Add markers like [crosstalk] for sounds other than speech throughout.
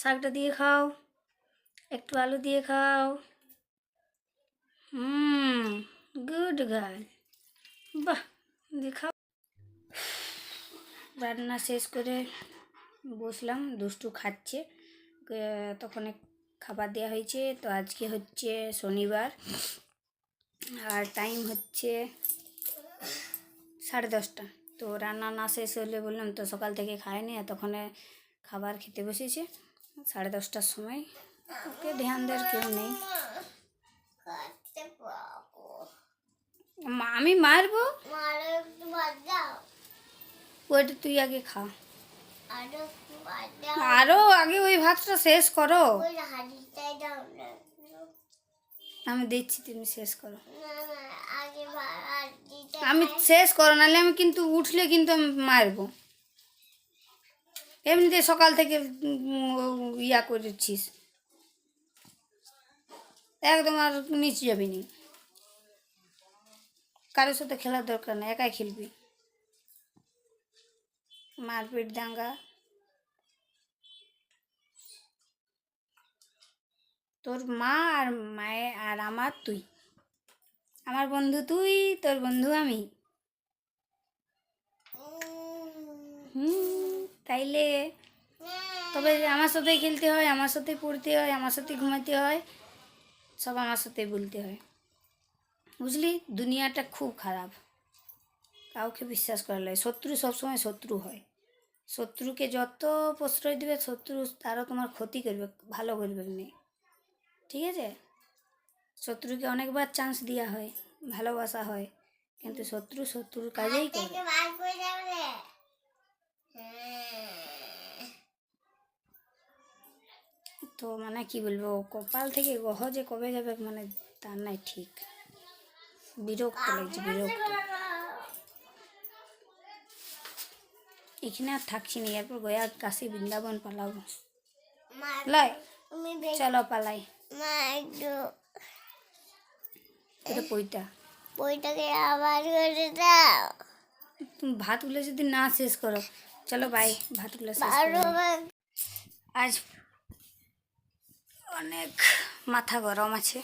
শাকটা দিয়ে খাও। একটু আলু দিয়ে খাও। হুম গুড গার্ল বাহ, দিয়ে খাও। রান্না শেষ করে বসলাম, দুষ্টু খাচ্ছে। তখন খাবার দেওয়া হয়েছে, তো আজকে হচ্ছে শনিবার। আর টাইম হচ্ছে সাড়ে দশটা। তো রান্না না শেষ হলে বললাম, তো সকাল থেকে খায়নি। তখন খাবার খেতে বসেছে। সাড়ে দশটার সময়। ওকে ধ্যান দেওয়ার কেউ নেই। আমি মারবো? ওইটা তুই আগে খা। আরও আগে ওই ভাতটা শেষ করো। আমি দিচ্ছি তুমি শেষ করো। আমি শেষ করো, নাহলে আমি কিন্তু উঠলে কিন্তু আমি মারবো। এমনিতে সকাল থেকে ইয়া করেছিস। একদম আর নিচে যাবি নি। কারোর সাথে খেলার দরকার নেই, একাই খেলবি। মারপিট, দাঙ্গা। তোর মা আর মায়ে আর আমার তুই। আমার বন্ধু তুই, তোর বন্ধু আমি। হুম। তাইলে তবে আমার সাথে খেলতে হয়, আমার সাথে পড়তে হয়, আমার সাথে ঘুমাতে হয়, সব আমার সাথে বলতে হয়। বুঝলি? দুনিয়াটা খুব খারাপ। কাউকে বিশ্বাস করা লাগে। শত্রু সবসময় শত্রু হয়। শত্রুকে যত প্রশ্রয় দেবে, শত্রু তারও তোমার ক্ষতি করবে, ভালো করবে না ঠিক আছে? শত্রুকে অনেকবার চান্স দেওয়া হয়, ভালোবাসা হয়, কিন্তু শত্রু শত্রুর কাজেই করে থেকে বার করে যাবে হ্যাঁ তো মানে কি বলব কপাল থেকে গহ যে কবে যাবে মানে তার নাই ঠিক। বিরক্ত লাগছে বিরক্ত। এখানে আর থাকছি না এরপর গয়া কাশি বৃন্দাবন পালাবো। বেশ চলো পালাই। এটা পইটা। বইটাকে আবার করে দাও। তুমি ভাতগুলো যদি না শেষ করো চলো বাই ভাতগুলো শেষ করো। আজ অনেক মাথা গরম আছে।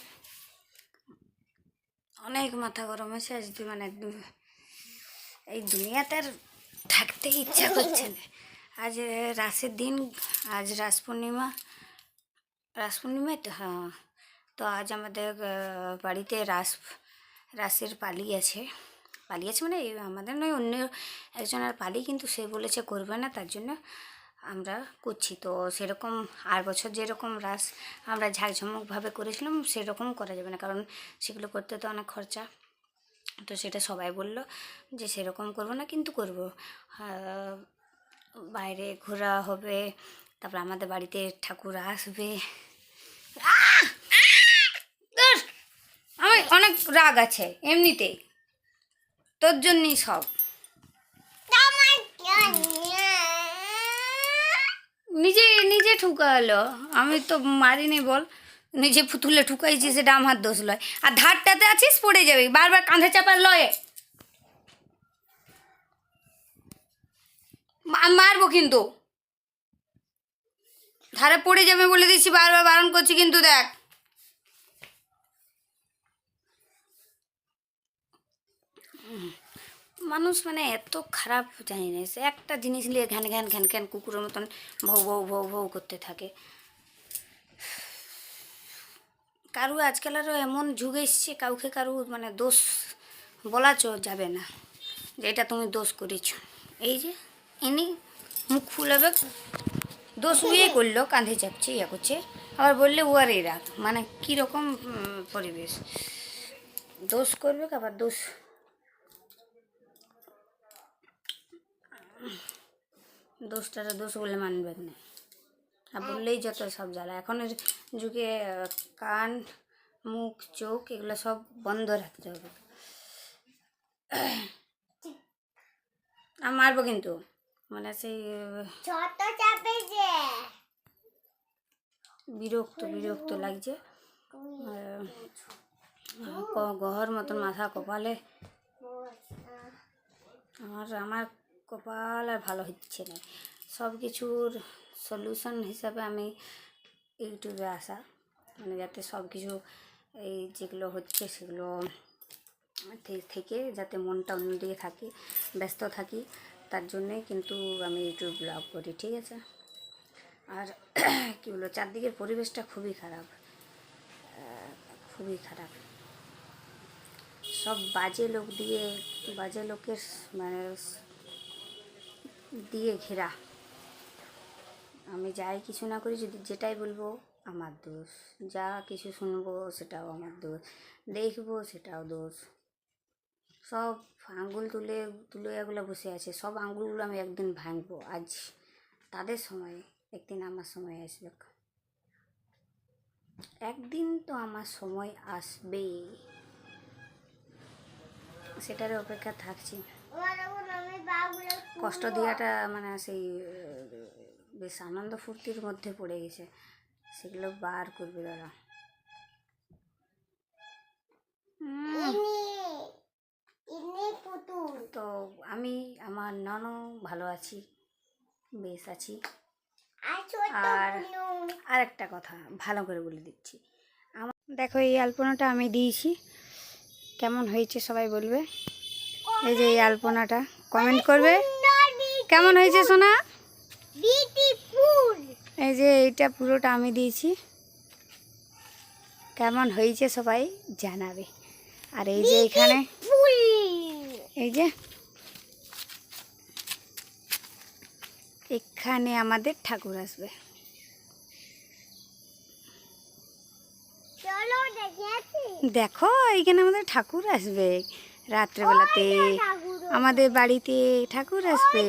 অনেক মাথা গরম আছে, আজ তুই মানে এই দুনিয়াতে আর থাকতে ইচ্ছা করছে না। আজ রাসের দিন, আজ রাস পূর্ণিমা, রাস পূর্ণিমায় তো হ্যাঁ। তো আজ আমাদের বাড়িতে রাস, রাসের পালি আছে। পালি আছে মানে আমাদের নয়, অন্য একজনের পালি কিন্তু সে বলেছে করবে না, তার জন্য আমরা করছি। তো সেরকম আর বছর যেরকম রাস আমরা ঝাঁকঝমকভাবে করেছিলাম, সেরকম করা যাবে না। কারণ সেগুলো করতে তো অনেক খরচা। তো সেটা সবাই বলল যে সেরকম করব না, কিন্তু করব। বাইরে ঘোরা হবে, তারপর আমাদের বাড়িতে ঠাকুর আসবে! আমার অনেক রাগ আছে এমনিতেই। তোর জন্যই সব আমার জন্য। নিজে নিজে ঠুকালো। আমি তো মারিনি বল। নিজে পুতুলে ঠুকাইছি, সেটা আমার দোষ লয়। আর ধারটাতে আছিস, পড়ে যাবে। বারবার কাঁধে চাপা লয়ে। মারবো কিন্তু। ধারে পড়ে যাবে বলে দিচ্ছি বারবার বারণ করছি কিন্তু দেখ। মানুষ মানে এত খারাপ জানি না। সে একটা জিনিস নিয়ে ঘ্যান ঘ্যান ঘ্যান ঘ্যান কুকুরের মতন ভৌ ভৌ ভৌ ভৌ করতে থাকে। কারু আজকাল আরও এমন যুগ এসছে, কাউকে কারু মানে দোষ বলা যাবে না, যে এটা তুমি দোষ করেছ। এই যে, ইনি মুখ ফুলাবে দোষ ইয়ে করল, কাঁধে চাপছে ইয়ে করছে, আবার বললে ও আর এই রাত মানে কীরকম পরিবেশ? দোষ করবে, আবার দোষ দোষটারে দোষ বলে মানবে না। আর বললেই যত সব জ্বালা। এখনের যুগে কান মুখ চোখ এগুলো সব বন্ধ রাখতে হবে। আর মারবো কিন্তু। মানে সেই বিরক্ত বিরক্ত লাগছে। গহর মতন মাথা কপালে। আমার আমার কপাল আর ভালো হচ্ছে না। সব কিছুর সলিউশন হিসাবে আমি ইউটিউবে আসা। মানে যাতে সব কিছু এই যেগুলো হচ্ছে সেগুলো থেকে যাতে মনটা অন্যদিকে থাকে, ব্যস্ত থাকি, তার জন্যে কিন্তু আমি ইউটিউব ব্লগ করি, ঠিক আছে? আর [clears throat] কী বলব, চারদিকের পরিবেশটা খুবই খারাপ। খুবই খারাপ। সব বাজে লোক দিয়ে, বাজে লোকের মানে দিয়ে ঘেরা। আমি যাই কিছু না করি, যদি যেটাই বলব, আমার দোষ। যা কিছু শুনব, সেটাও আমার দোষ। দেখব, সেটাও দোষ। সব আঙ্গুল তুলে তুলে এগুলো বসে আছে। সব আঙ্গুলগুলো আমি একদিন ভাঙবো। আজ তাদের সময়, একদিন আমার সময় আসবে। একদিন তো আমার সময় আসবে সেটার অপেক্ষা থাকছি। কষ্ট দেওয়াটা মানে সেই, বেশ আনন্দ ফুর্তির মধ্যে পড়ে গেছে। সেগুলো বার করবে দাদা। তো আমি, আমার ননও ভালো আছি, বেশ আছি। আর ছোট আর- আর একটা কথা ভালো করে বলে দিচ্ছি। আমার দেখো, এই আলপনাটা আমি দিয়েছি। কেমন হয়েছে সবাই বলবে। এই যে এই আলপনাটা কমেন্ট করবে? কেমন হয়েছে সোনা? এই যে এইটা পুরোটা আমি দিয়েছি। কেমন হয়েছে সবাই জানাবে। আর এই যে এখানে এই যে এখানে আমাদের ঠাকুর আসবে। দেখে এইখানে আমাদের ঠাকুর আসবে। রাত্রেবেলাতে আমাদের বাড়িতে ঠাকুর আসবে।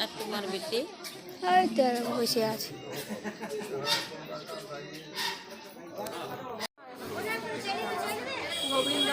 আর তোমার বেটে? বসে আছে হ্যাঁ না চলবে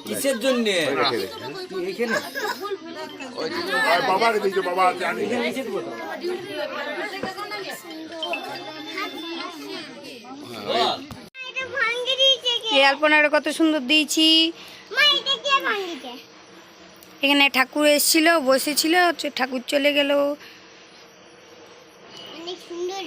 কিসের জন্য বাবা বাবা জানি এই আলপনাটা কত সুন্দর দিয়েছি। এখানে ঠাকুর এসেছিল বসেছিল ঠাকুর চলে গেল। অনেক সুন্দর